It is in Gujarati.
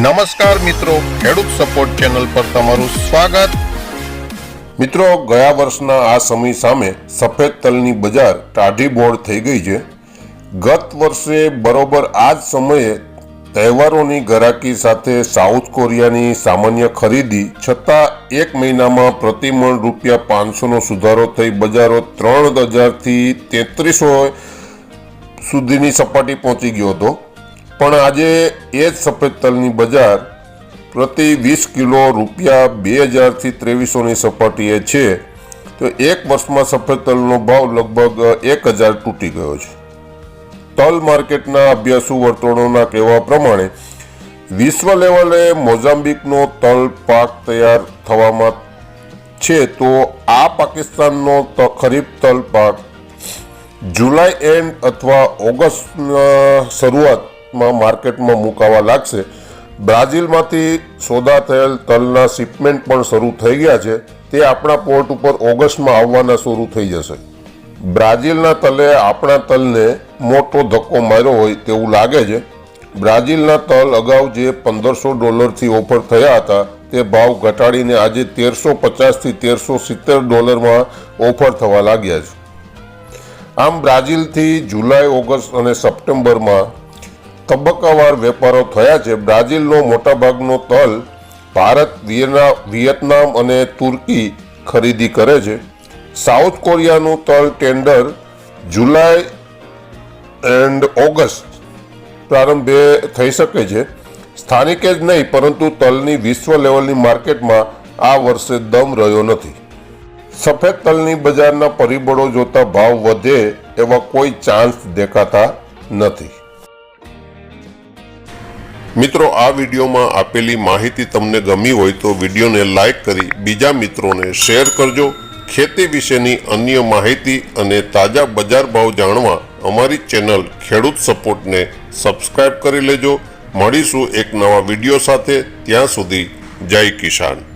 નમસ્કાર મિત્રો, ખેડૂત સપોર્ટ ચેનલ પર તમારું સ્વાગત. મિત્રો, ગયા વર્ષના આ સમય સામે સફેદ તલની બજાર ટાઢી બોળ થઈ ગઈ છે. ગત વર્ષે બરોબર આ જ સમયે તહેવારોની ગરાકી સાથે સાઉથ કોરિયાની સામાન્ય ખરીદી છતાં એક મહિનામાં પ્રતિમણ રૂપિયા પાંચસોનો સુધારો થઈ બજારો ત્રણ હજારથી તેત્રીસો સુધીની સપાટી પહોંચી ગયો હતો. પણ આજે એ જ સફેદ તલની બજાર પ્રતિ વીસ કિલો રૂપિયા બે હજારથી ત્રેવીસોની સપાટીએ છે. તો એક વર્ષમાં સફેદ તલનો ભાવ લગભગ એક હજાર તૂટી ગયો છે. તલ માર્કેટના અભ્યાસુ વર્તણોના કહેવા પ્રમાણે વિશ્વ લેવલે મોઝામ્બિકનો તલ પાક તૈયાર થવામાં છે તો આ પાકિસ્તાનનો ખરીફ તલ પાક જુલાઈ એન્ડ અથવા ઓગસ્ટના શરૂઆતમાં માર્કેટમાં મુકાવા લાગશે. બ્રાઝિલમાંથી સોદા થયેલ તલના શિપમેન્ટ પણ શરૂ થઈ ગયા છે. તે આપણા પોર્ટ ઉપર ઓગસ્ટમાં આવવાના શરૂ થઈ જશે. બ્રાઝિલના તલે આપણા તલને મોટો ધક્કો માર્યો હોય તેવું લાગે છે. બ્રાઝિલના તલ અગાઉ જે પંદરસો ડોલરથી ઓફર થયા હતા, તે ભાવ ઘટાડીને આજે તેરસો પચાસથી તેરસો સિત્તેર ડોલરમાં ઓફર થવા લાગ્યા છે. આમ બ્રાઝિલથી જુલાઈ, ઓગસ્ટ અને સપ્ટેમ્બરમાં તબક્કાવાર વેપારો થયા છે. બ્રાઝિલનો મોટાભાગનો તલ ભારત વિયેતનામ અને તુર્કી ખરીદી કરે છે. સાઉથ કોરિયાનું તલ ટેન્ડર જુલાઈ એન્ડ ઓગસ્ટ પ્રારંભે થઈ શકે છે. સ્થાનિકે જ નહીં, પરંતુ તલની વિશ્વ લેવલની માર્કેટમાં આ વર્ષે દમ રહ્યો નથી. સફેદ તલની બજારના પરિબળો જોતા ભાવ વધે એવા કોઈ ચાન્સ દેખાતા નથી. મિત્રો, આ વિડીયોમાં આપેલી માહિતી તમને ગમી હોય તો વિડીયોને લાઈક કરી બીજા મિત્રોને શેર કરજો. ખેતી વિશેની અન્ય માહિતી અને તાજા બજાર ભાવ જાણવા અમારી ચેનલ ખેડૂત સપોર્ટને સબસ્ક્રાઇબ કરી લેજો. મળીશું એક નવા વીડિયો સાથે. ત્યાં સુધી જય કિસાન.